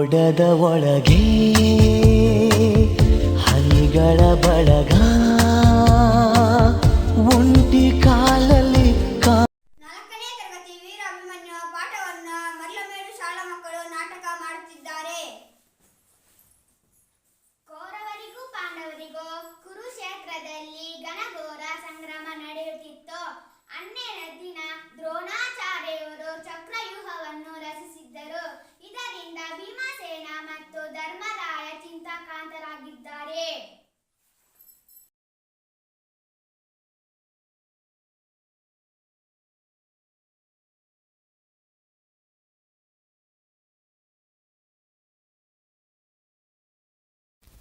ಮೋಡದ ಒಳಗೆ ಹನಿಗಳ ಬಳಗ ಒಂಟಿ ಕಾಲಲ್ಲಿ ನಾಲ್ಕನೇ ತರಗತಿ ವೀರ ಅಭಿಮನ್ಯುವ ಪಾಠವನ್ನು ಮರಳ ಶಾಲಾ ಮಕ್ಕಳು ನಾಟಕ ಮಾಡುತ್ತಿದ್ದಾರೆ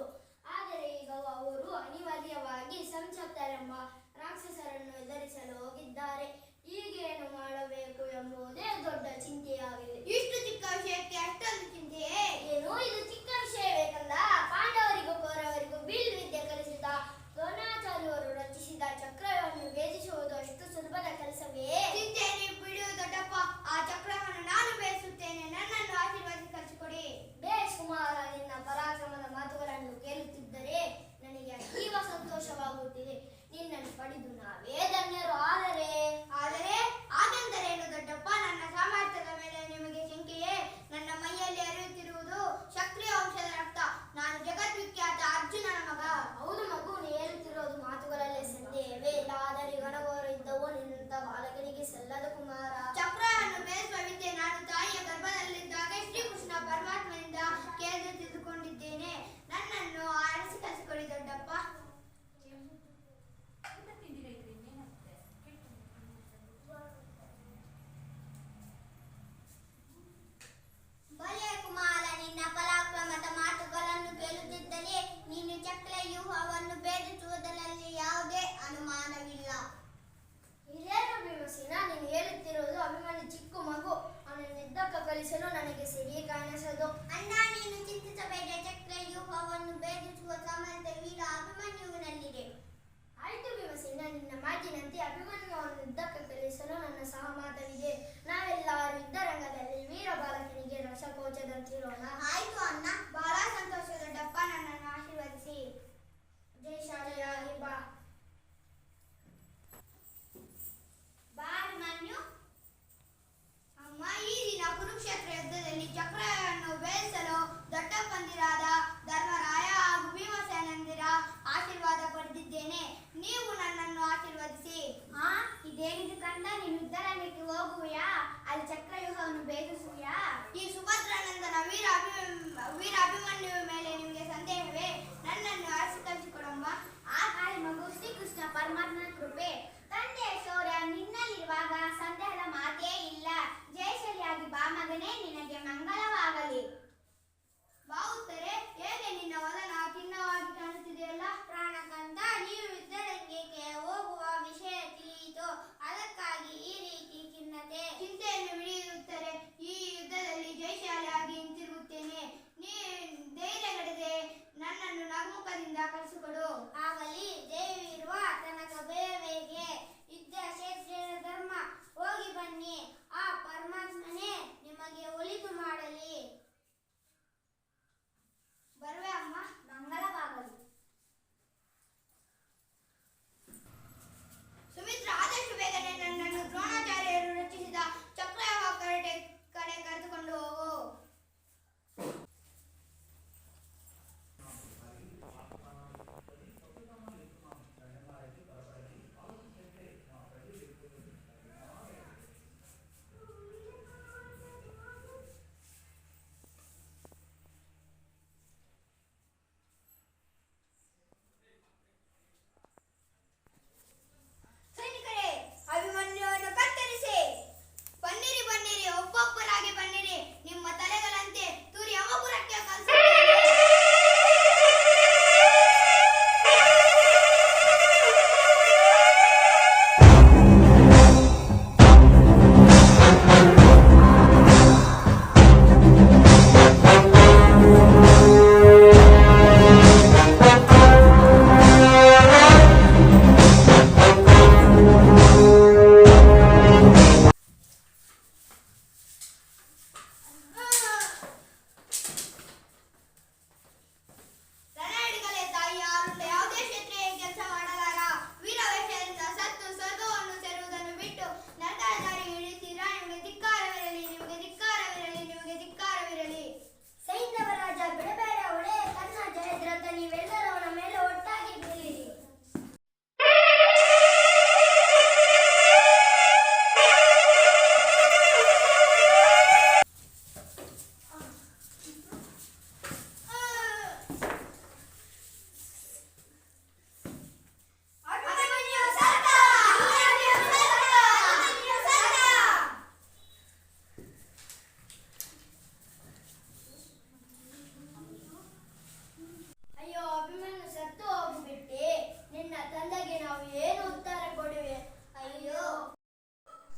Gracias. சொன்னாவே ಸುಂದರನಿಗೆ ಹೋಗುವ ಅಲ್ಲಿ ಚಕ್ರವ್ಯೂಹವನ್ನು ಭೇದಿಸುಯ ಈ ಸುಭದ್ರಾನಂದನ ವೀರ ಅಭಿ ವೀರ ಅಭಿಮನ್ಯುವ ಮೇಲೆ ನಿಮಗೆ ಸಂದೇಹವೇ ನನ್ನನ್ನು ಆರಿಸಿ ಕಳಿಸಿಕೊಡಂಬ ಆ ಕಾಳಿ ಮಗು ಶ್ರೀಕೃಷ್ಣ ಪರಮಾತ್ಮನ ಕೃಪೆ ತಂದೆಯ